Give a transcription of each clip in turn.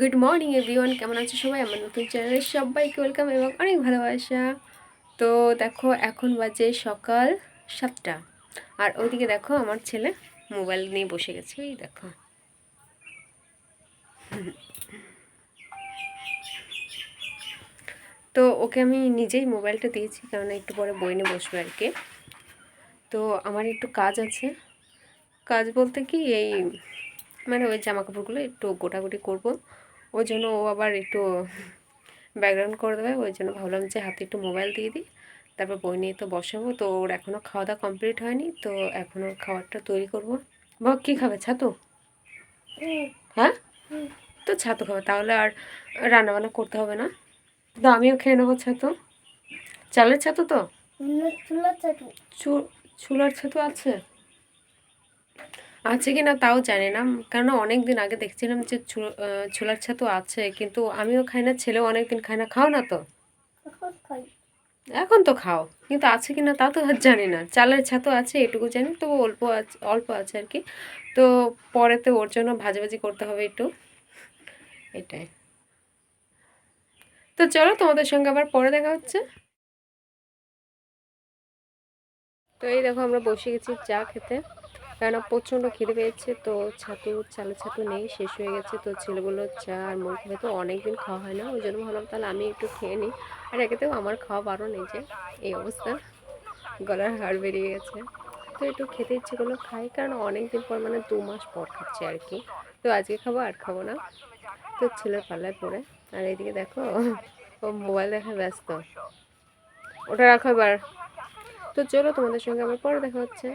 Good morning everyone কেমন আছে সবাই? আমার নতুন চ্যানেলে সবাইকে ওয়েলকাম এবং অনেক ভালোবাসা। তো দেখো, এখন বাজে সকাল সাতটা। আর ওইদিকে দেখো, আমার ছেলে মোবাইল নিয়ে বসে গেছে। এই দেখো। তো ওকে আমি নিজেই মোবাইলটা দিয়েছি, কারণ একটু পরে বই নিয়ে বসবে আর কি। তো আমার একটু কাজ আছে। কাজ বলতে কি, এই মানে ওই জামা কাপড়গুলো একটু গোটাগুটি করব। ওই জন্য ও আবার একটু ব্যাকগ্রাউন্ড করে দেবে ওই জন্য ভাবলাম যে হাতে একটু মোবাইল দিয়ে দিই। তারপর বই নিয়ে তো বসাবো তো ওর এখনও খাওয়া দাওয়া কমপ্লিট হয়নি তো এখনও খাবারটা তৈরি করব। বা কী খাবে? ছাতু? হ্যাঁ? তো ছাতু খাবে তাহলে আর রান্নাবান্না করতে হবে না। তো আমিও খেয়ে নেব ছাতু। চালের ছাতু তো? চুলার ছাতু আছে? আছে কি না তাও জানি না। কেননা অনেক দিন আগে দেখছিলাম যে ছোলার ছাতু আছে কিন্তু আমিও খাই না ছেলেও অনেক দিন খায় না খাও না তো? এখন তো খাও কিন্তু আছে কি না তা তো জানি না। চালের ছাতু আছে এটুকু জানি তো অল্প আছে অল্প আছে আর কি। তো পরেতে ওর জন্য ভাজাভাজি করতে হবে একটু। এটাই। তো চলো তোমাদের সঙ্গে আবার পরে দেখা হচ্ছে। তো এই দেখো আমরা বসে গেছি চা খেতে। কেননা প্রচণ্ড খিদে পেয়েছে, তো ছাতু, চালের ছাতু নেই, শেষ হয়ে গেছে। তো ছেলেগুলো চা আর মুড়ি খাবে তো অনেকদিন খাওয়া হয় না, ওই জন্য ভাবলাম তাহলে আমি একটু খেয়ে নিই। আর একেতেও আমার খাওয়া বারণ নেই যে, এই অবস্থা। গলার হাড় বেরিয়ে গেছে। তো একটু খেতে ইচ্ছে করল খাই, কারণ অনেক দিন পর মানে দু মাস পর খাচ্ছি আর কি। তো আজকে খাব আর খাব না। তো ছেলের পাল্লায় পড়ে। আর এইদিকে দেখো, ও মোবাইল দেখা ব্যস্ত। ওটা রাখো এবার। তো চলো তোমাদের সঙ্গে আবার পরে দেখা হচ্ছে।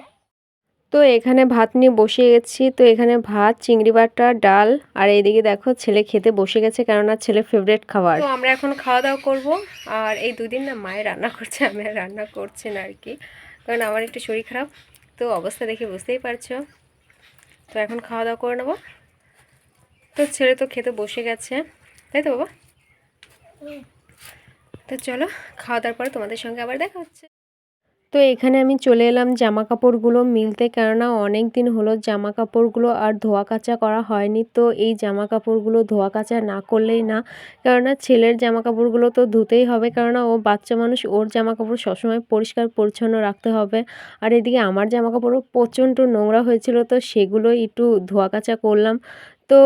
তো এখানে ভাত নিয়ে বসে গেছি। তো এখানে ভাত, চিংড়ি বাটা, ডাল আর এইদিকে দেখো ছেলে খেতে বসে গেছে কেননা ছেলে ফেভারিট খাবার। তো আমরা এখন খাওয়া দাওয়া করব আর এই দুদিন না মায়ের রান্না করছে, আমি রান্না করছি না আর কি। কারণ আমার একটু শরীর খারাপ, তো অবস্থা দেখে বুঝতেই পারছ। তো এখন খাওয়া দাওয়া করে নেব। তো ছেলে তো খেতে বসে গেছে, তাই তো বাবা? তো চলো, খাওয়া দাওয়ার পরে তোমাদের সঙ্গে আবার দেখা হচ্ছে। তো এখানে আমি চলে এলাম জামা কাপড়গুলো মিলতে কেননা অনেক দিন হলো জামা কাপড়গুলো আর ধোয়া কাচা করা হয়নি। তো এই জামা কাপড়গুলো ধোয়া কাচা না করলেই না, কেননা ছেলের জামা কাপড়গুলো তো ধুতেই হবে, কেননা ও বাচ্চা মানুষ, ওর জামা কাপড় সবসময় পরিষ্কার পরিচ্ছন্ন রাখতে হবে। আর এদিকে আমার জামা কাপড়ও প্রচণ্ড নোংরা হয়েছিল, তো সেগুলো একটু ধোয়া কাচা করলাম। তো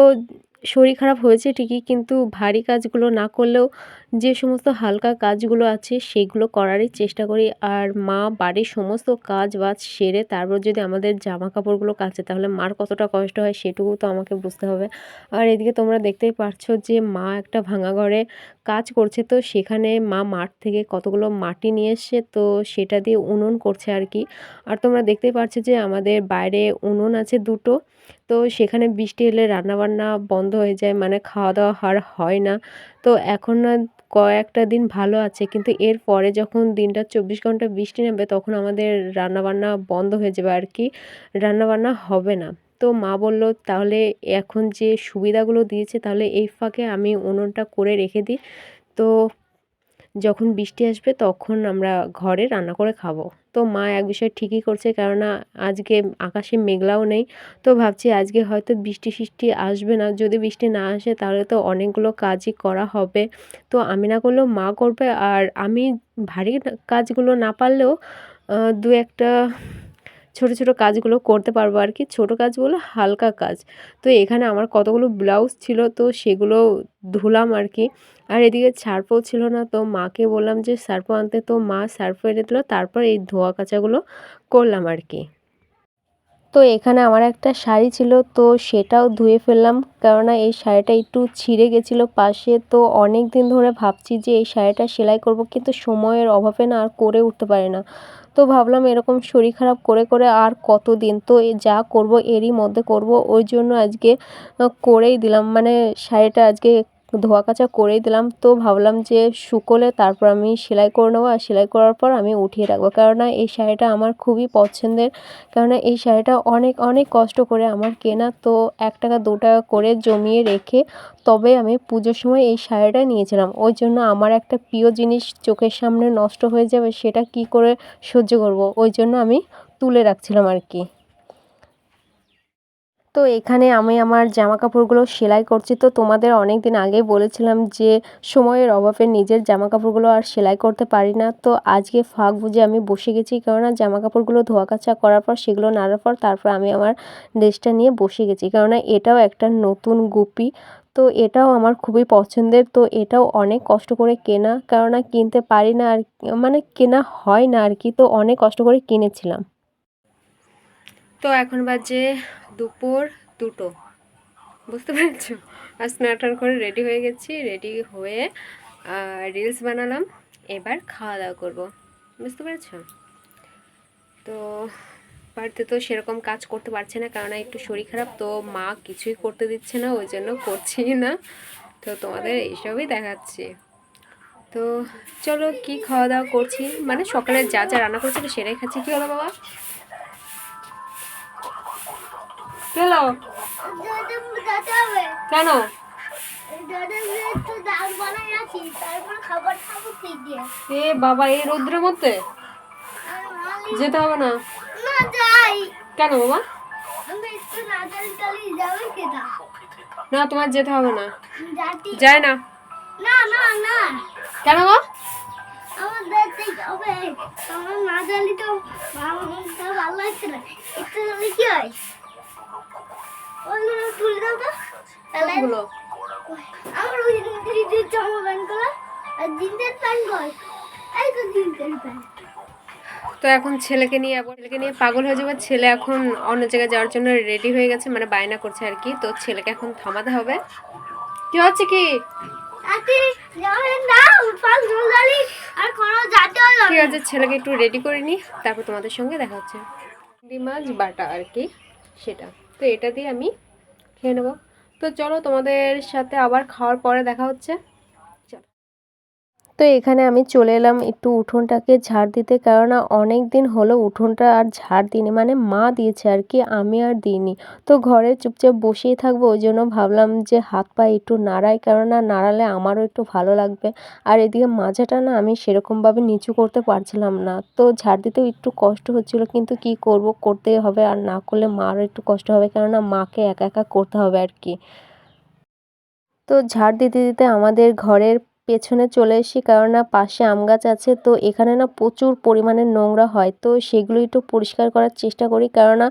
শরীর খারাপ হয়েছে ঠিকই, কিন্তু ভারী কাজগুলো না করলেও যে সমস্ত হালকা কাজগুলো আছে সেগুলো করারই চেষ্টা করি। আর মা বাড়ির সমস্ত কাজ বাজ সেরে তারপর যদি আমাদের জামা কাপড়গুলো কাচে তাহলে মার কতটা কষ্ট হয় সেটুকু তো আমাকে বুঝতে হবে। আর এদিকে তোমরা দেখতেই পারছ যে মা একটা ভাঙা ঘরে কাজ করছে, তো সেখানে মা মাঠ থেকে কতগুলো মাটি নিয়ে এসছে, তো সেটা দিয়ে উনুন করছে আর কি। আর তোমরা দেখতেই পারছ যে আমাদের বাইরে উনুন আছে দুটো তো সেখানে বৃষ্টি এলে রান্নাবান্না বন্ধ হয়ে যায় মানে খাওয়া দাওয়া আর হয় না। তো এখন কয়েকটা দিন ভালো আছে, কিন্তু এর পরে যখন দিনটা চব্বিশ ঘণ্টা বৃষ্টি নেবে তখন আমাদের রান্নাবান্না বন্ধ হয়ে যাবে আর কি, রান্নাবান্না হবে না। তো মা বলল, তাহলে এখন যে সুবিধাগুলো দিয়েছে তাহলে এই ফাঁকে আমি উনুনটা করে রেখে দিই। তো যখন বৃষ্টি আসবে তখন আমরা ঘরে রান্না করে খাব। তো মা এক বিষয় ঠিকই করছে কেননা আজকে আকাশে মেঘলাও নেই। তো ভাবছি আজকে হয়তো বৃষ্টি সৃষ্টি আসবে না। যদি বৃষ্টি না আসে তাহলে তো অনেকগুলো কাজই করা হবে। তো আমি না করলেও মা করবে। আর আমি ভারী কাজগুলো না পারলেও দু একটা ছোট ছোট কাজগুলো করতে পারব আর কি। ছোট কাজ বলে হালকা কাজ। তো এখানে আমার কতগুলো ব্লাউজ ছিল, তো সেগুলো ধুলাম আর কি। আর এদিকে সার্ফও ছিল না, তো মাকে বললাম যে সার্ফ আনতে। তো মা সার্ফ এনে দিল, তারপর এই ধোয়া কাচাগুলো করলাম আর কি। তো এখানে আমার একটা শাড়ি ছিল, তো সেটাও ধুয়ে ফেললাম। কেননা এই শাড়িটা একটু ছিঁড়ে গেছিল পাশে, তো অনেক দিন ধরে ভাবছি যে এই শাড়িটা সেলাই করব, কিন্তু সময়ের অভাবে না আর করে উঠতে পারে না। তো ভাবলাম এরকম শরীর খারাপ করে করে আর কতদিন? তো যা করব এরই মধ্যে করব, ওই জন্য আজকে করেই দিলাম। মানে শাড়িটা আজকে ধোয়া কাচা করেই দিলাম। তো ভাবলাম যে শুকোলে তারপর আমি সেলাই করে নেব। আর সেলাই করার পর আমি উঠিয়ে রাখব। কেননা এই শাড়িটা আমার খুবই পছন্দের। কেননা এই শাড়িটা অনেক অনেক কষ্ট করে আমার কেনা। তো এক টাকা, দু টাকা করে জমিয়ে রেখে তবে আমি পুজোর সময় এই শাড়িটা নিয়েছিলাম। ওই জন্য আমার একটা প্রিয় জিনিস চোখের সামনে নষ্ট হয়ে যাবে, সেটা কি করে সহ্য করব? ওই জন্য আমি তুলে রাখছিলাম আর কি। তো এখানে আমি আমার জামা কাপড়গুলো সেলাই করছি। তো তোমাদের অনেক দিন আগেই বলেছিলাম যে সময়ের অভাবে নিজের জামা কাপড়গুলো আর সেলাই করতে পারি না। তো আজকে ফাঁক বুঝে আমি বসে গেছি, কেননা জামা কাপড়গুলো ধোয়া কাচা করার পর, সেগুলো নাড়ার পর তারপর আমি আমার ড্রেসটা নিয়ে বসে গেছি। কেননা এটাও একটা নতুন গুপি। তো এটাও আমার খুবই পছন্দের। তো এটাও অনেক কষ্ট করে কেনা, কেননা কিনতে পারি না আর মানে কেনা হয় না আর কি। তো অনেক কষ্ট করে কিনেছিলাম। তো এখন বাজে দুপুর দুটো। বুঝতে পেরেছ? আর স্নাটার করে রেডি হয়ে গেছি রেডি হয়ে রিলস বানালাম। এবার খাওয়া দাওয়া করব। বুঝতে পেরেছ? তো বাড়িতে তো সেরকম কাজ করতে পারছে না কারণ একটু শরীর খারাপ, তো মা কিছুই করতে দিচ্ছে না, ওই জন্য করছি না। তো তোমাদের এইসবই দেখাচ্ছি। তো চলো কি খাওয়া দাওয়া করছি? মানে সকালে যা যা রান্না করছিল সেটাই খাচ্ছি। কি হলো বাবা? কি দিয়ে এ বাবা, এই রোদ্রের মধ্যে? যেতে হবে না। কেন বাবা? না, তোমার যেতে হবে না। যায় না। না না না কেন গো? আমার দেখতে হবে আমার না জানি তো ভালো লাগছে না। একটু কি হয়? ওগুলো তুলে দাও তো। তাহলে আমার ওই দিদির জামা প্যান্ট আর জিন্সের প্যান্টগুলো এই তো জিন্সের প্যান্ট তো এখন ছেলেকে নিয়ে আবার ছেলেকে নিয়ে পাগল হয়ে যাবে। ছেলে এখন অন্য জায়গায় যাওয়ার জন্য রেডি হয়ে গেছে মানে বায়না করছে আর কি। তো ছেলেকে এখন থামাতে হবে। কি হচ্ছে কি? ঠিক আছে ছেলেকে একটু রেডি করে নি। তারপর তোমাদের সঙ্গে দেখা হচ্ছে। মাছ বাটা আর কি সেটা। তো এটা দিয়ে আমি খেয়ে নেব। তো চলো তোমাদের সাথে আবার খাওয়ার পরে দেখা হচ্ছে। তো এখানে আমি চলে এলাম একটু উঠোনটাকে ঝাড় দিতে। কেননা অনেক দিন হলো উঠোনটা আর ঝাড় দিইনি মানে মা দিয়েছে আর কি, আমি আর দিইনি। তো ঘরে চুপচাপ বসেই থাকব, ওই জন্য ভাবলাম যে হাত পা একটু নাড়াই, কেননা নাড়ালে আমারও একটু ভালো লাগবে। আর এদিকে মাজাটা না আমি সেরকমভাবে নিচু করতে পারছিলাম না। তো ঝাড় দিতেও একটু কষ্ট হচ্ছিল, কিন্তু কি করব, করতেই হবে আর না করলে মারও একটু কষ্ট হবে, কেননা মাকে একা একা করতে হবে আর কি। তো ঝাড় দিতে দিতে আমাদের ঘরের পেছনে চলে এসেছি কেননা পাশে আম গাছ আছে, তো এখানে না প্রচুর পরিমাণে নোংরা হয়। তো সেগুলো একটু পরিষ্কার করার চেষ্টা করি কেননা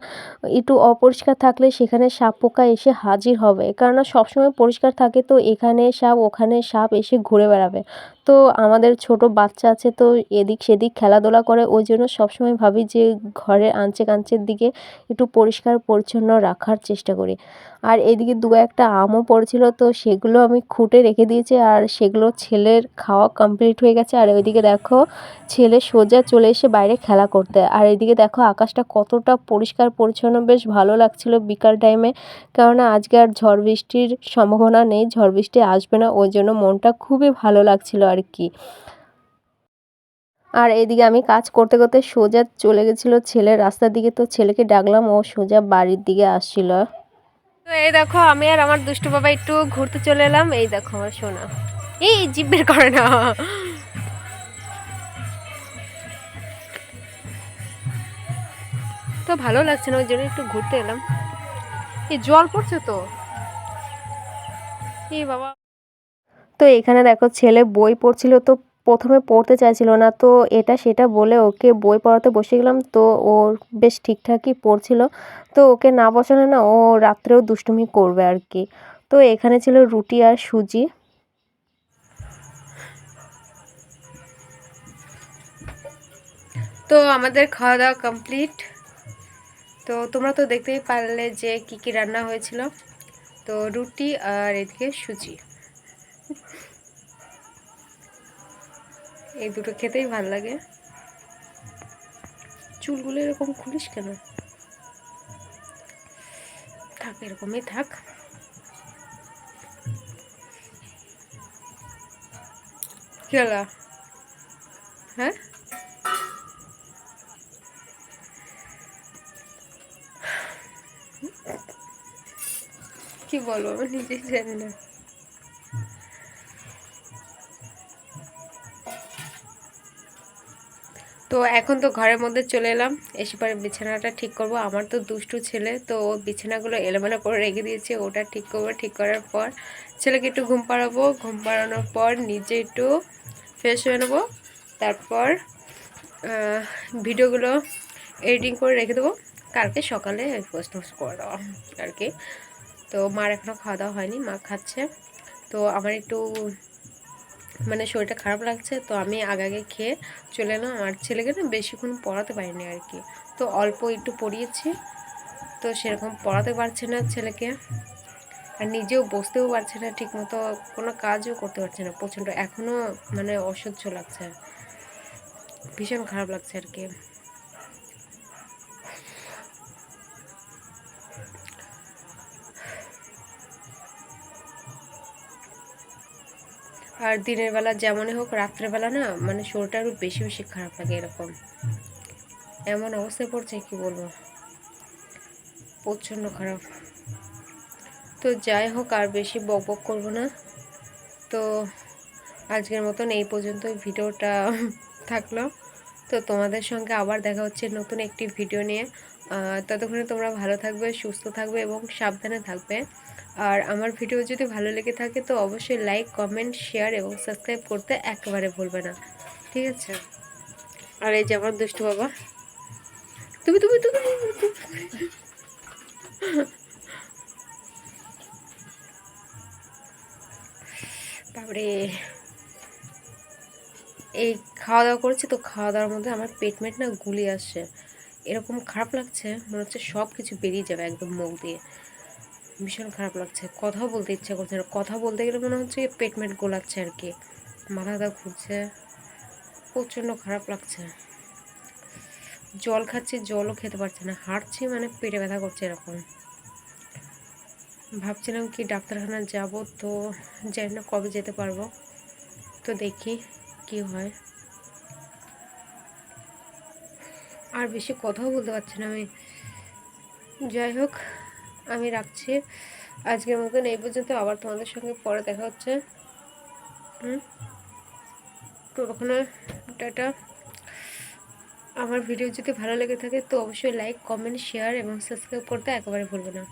একটু অপরিষ্কার থাকলে সেখানে সাপ পোকা এসে হাজির হবে। কেননা সবসময় পরিষ্কার থাকে, তো এখানে সাপ, ওখানে সাপ এসে ঘুরে বেড়াবে। তো আমাদের ছোট বাচ্চা আছে, তো এদিক সেদিক খেলাধুলা করে, ওই জন্য সবসময় ভাবি যে ঘরের আঞ্চে কাঞ্চের দিকে একটু পরিষ্কার পরিচ্ছন্ন রাখার চেষ্টা করি। আর এদিকে দু একটা আমও পড়েছিল, তো সেগুলো আমি খুঁটে রেখে দিয়েছি আর সেগুলো ছেলের খাওয়া কমপ্লিট হয়ে গেছে। আর ওইদিকে দেখো, ছেলে সোজা চলে এসে বাইরে খেলা করতে। আর এদিকে দেখো, আকাশটা কতটা পরিষ্কার, পরিচ্ছন্ন, বেশ ভালো লাগছিল বিকাল টাইমে কেননা আজকে আর ঝড় বৃষ্টির সম্ভাবনা নেই, ঝড় বৃষ্টি আসবে না, ওই জন্য মনটা খুবই ভালো লাগছিল আর কি। আর এদিকে আমি কাজ করতে করতে সোজা চলে গেছিল ছেলের রাস্তার দিকে, তো ছেলেকে ডাকলাম, ও সোজা বাড়ির দিকে আসছিল। তো এই দেখো, আমি আর আমার দুষ্টু বাবা একটু ঘুরতে চলে এলাম। এই দেখো আমার সোনা। এই জিভ করে না। তো ভালো লাগছে না, ওই জন্য একটু ঘুরতে এলাম। এই জল পড়ছে তো। এই বাবা। তো এখানে দেখো ছেলে বই পড়ছিল, তো প্রথমে পড়তে চাইছিল না, তো এটা সেটা বলে ওকে বই পড়াতে বসে গেলাম, তো ও বেশ ঠিকঠাকই পড়ছিল। তো ওকে না বসানো না ও রাত্রেও দুষ্টুমি করবে আর কি। তো এখানে ছিল রুটি আর সুজি। তো আমাদের খাওয়া দাওয়া কমপ্লিট। তো তোমরা তো দেখতেই পারলে যে কি কি রান্না হয়েছিল। তো রুটি আর এদিকে সুজি। এই দুটো খেতেই ভালো লাগে। চুলগুলো এরকম খুলিস কেন? থাক, এরকমই থাক। কি হ্যাঁ? কি বলব, আমি নিজেই জানি না। তো এখন তো ঘরের মধ্যে চলে এলাম। এসে পরে বিছানাটা ঠিক করব। আমার তো দুষ্টু ছেলে, তো ও বিছানাগুলো এলোমেলো করে রেখে দিয়েছে। ওটা ঠিক করব। ঠিক করার পর ছেলেকে একটু ঘুম পাড়াবো। ঘুম পাড়ানোর পর নিজে একটু ফ্রেশ হয়ে নেব। তারপর ভিডিওগুলো এডিটিং করে রেখে দেবো। কালকে সকালে পোস্ট পোস্ট করে দেওয়া আর কি। তো মার এখনও খাওয়া দাওয়া হয়নি, মা খাচ্ছে। তো আমার একটু মানে শরীরটা খারাপ লাগছে, তো আমি আগে আগে খেয়ে চলে এলাম। আর ছেলেকে না বেশিক্ষণ পড়াতে পারিনি আর কি। তো অল্প একটু পড়িয়েছি, তো সেরকম পড়াতে পারছে না ছেলেকে। আর নিজেও বসতেও পারছে না, ঠিকমতো কোনো কাজও করতে পারছে না, প্রচণ্ড। এখনও মানে অসহ্য লাগছে। ভীষণ খারাপ লাগছে আর কি। আর দিনের বেলা যেমনই হোক রাত্রেবেলা না মানে শরীরটা আরও বেশি বেশি খারাপ লাগে এরকম। এমন অবস্থায় পড়ছে, কি বলব? প্রচণ্ড খারাপ। তো যাই হোক, আর বেশি বক বক করব না। তো আজকের মতন এই পর্যন্ত ভিডিওটা থাকল। তো তোমাদের সঙ্গে আবার দেখা হচ্ছে নতুন একটি ভিডিও নিয়ে। ততক্ষণে তোমরা ভালো থাকবে, সুস্থ থাকবে এবং সাবধানে থাকবে। আর আমার ভিডিও যদি ভালো লেগে থাকে তো অবশ্যই লাইক কমেন্ট শেয়ার এবং সাবস্ক্রাইব করতে একেবারে ভুলবে না। ঠিক আছে? আর এই যে আমার দুষ্টু বাবা। তুমি তুমি তুমি। তারপরে এই খাওয়া দাওয়া করেছি তো খাওয়া দাওয়ার মধ্যে আমার পেট মেট না গুলি আসছে। এরকম খারাপ লাগছে, মনে হচ্ছে সব কিছু বেরিয়ে যাবে একদম মুখ দিয়ে। ভীষণ খারাপ লাগছে। কথাও বলতে ইচ্ছা করছে না। কথা বলতে গেলে মনে হচ্ছে পেট গোলাচ্ছে আর কি। মাথা ব্যথা ঘুরছে। প্রচণ্ড খারাপ লাগছে। জল খাচ্ছি, জলও খেতে পারছি না। হাঁটছি মানে পেটে ব্যথা করছে এরকম। ভাবছিলাম কি ডাক্তারখানা যাব তো জানি না কবে যেতে পারব। তো দেখি কি হয়। আর বেশি কথাও বলতে পারছি না আমি। যাই হোক আমি রাখছি। আজকের মতন এই পর্যন্ত। আবার তোমাদের সঙ্গে পরে দেখা হচ্ছে। হুম? তো ওখানে আমার ভিডিও যদি ভালো লেগে থাকে, তো অবশ্যই লাইক কমেন্ট শেয়ার এবং সাবস্ক্রাইব করতে একেবারে ভুলবে না।